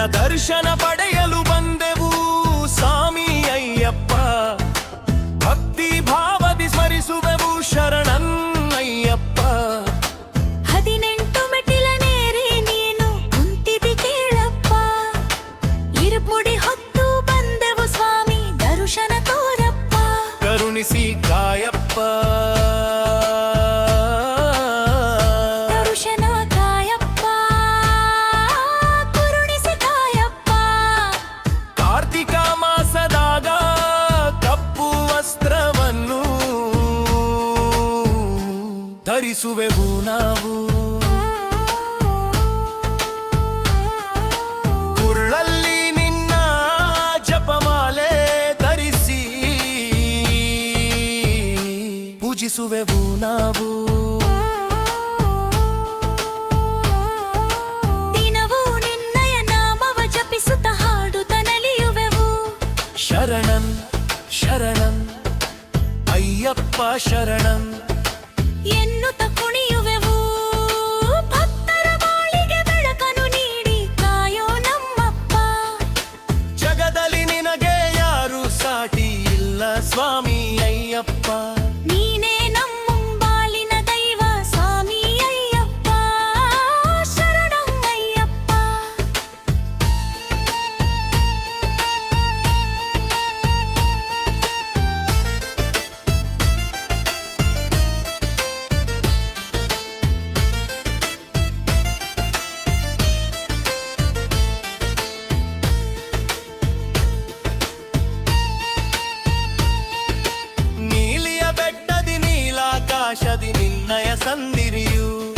ನಿನ್ನ ದರ್ಶನ ಪಡೆಯಲು ಬಂದೆವು ಸ್ವಾಮಿ ಅಯ್ಯಪ್ಪ. ಭಕ್ತಿ ಭಾವದಿ ಸ್ಮರಿಸುವೆವು ಶರಣನ್ ಅಯ್ಯಪ್ಪ. ಹದಿನೆಂಟು ಮೆಟ್ಟಿಲನೇರಿ ನೀನು ಕುಂತಿದಿ ಕೇಳಪ್ಪ. ಇರುಪುಡಿ ಹೊತ್ತು ಬಂದೆವು ಸ್ವಾಮಿ ದರ್ಶನ ತೋರಪ್ಪ. ಕರುಣಿಸಿ ಕಾಯಪ್ಪ. ಧರಿಸುವೆವು ನಾವು. ಕುರುಳಲ್ಲಿ ನಿನ್ನ ಜಪಮಾಲೆ ಧರಿಸಿ ಪೂಜಿಸುವೆವು ನಾವು. ದಿನವೂ ನಿನ್ನಯ ನಾಮವ ಜಪಿಸುತ್ತ ಎನ್ನುತ್ತ ಕುಣಿಯುವೆವು. ಭಕ್ತರ ಬಾಳಿಗೆ ಬೆಳಕನ್ನು ನೀಡಿ ಕಾಯೋ ನಮ್ಮಪ್ಪ. ಜಗದಲ್ಲಿ ನಿನಗೆ ಯಾರು ಸಾಟಿ ಇಲ್ಲ ಸ್ವಾಮಿ ಅಯ್ಯಪ್ಪ. ಸಂದಿರಿಯು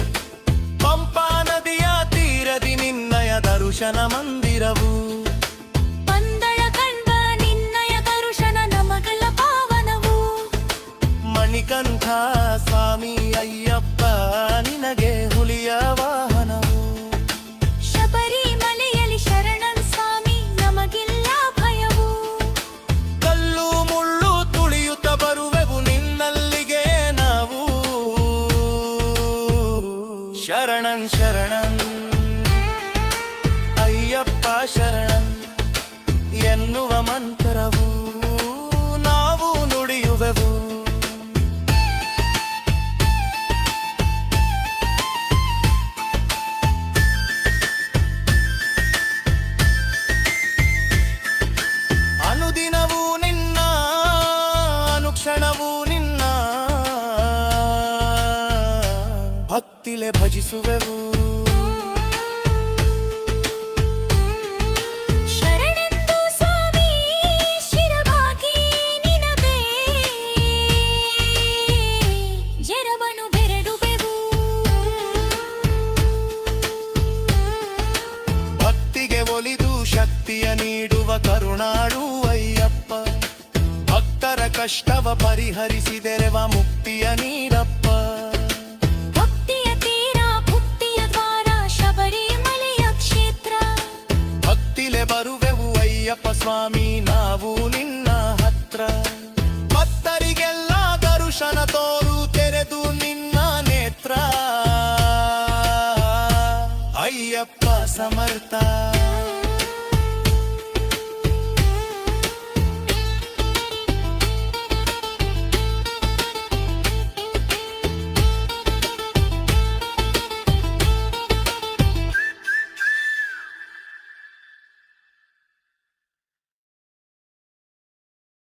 ಪಂಪಾ ನದಿಯ ತೀರದಿ ನಿನ್ನಯ ದರ್ಶನ ಮಂದಿರವು. ಪಂದಳ ಕಂಡ ನಿನ್ನಯ ದರ್ಶನ ನಮಗಳ ಪಾವನವು. ಮಣಿಕಂಠ ശരണം ശരണം. അയ്യപ്പ ശരണം. എന്നുവ മന്ത്രി ಭಕ್ತಿಗೆ ಒಲಿದು ಶಕ್ತಿಯ ನೀಡುವ ಕರುಣಾಳು ಅಯ್ಯಪ್ಪ ಭಕ್ತರ ಕಷ್ಟವ ಪರಿಹರಿಸಿದೆರೆವ ಮುಕ್ತಿಯ ಭಕ್ತಿಲೆ ಅಯ್ಯಪ್ಪ ಸ್ವಾಮಿ ನಾವು ನಿನ್ನ ಹತ್ರ. ಭಕ್ತರಿಗೆಲ್ಲ ದರುಶನ ತೋರು ತೆರೆದು ನಿನ್ನ ನೇತ್ರ. ಅಯ್ಯಪ್ಪ ಸಮರ್ಥ.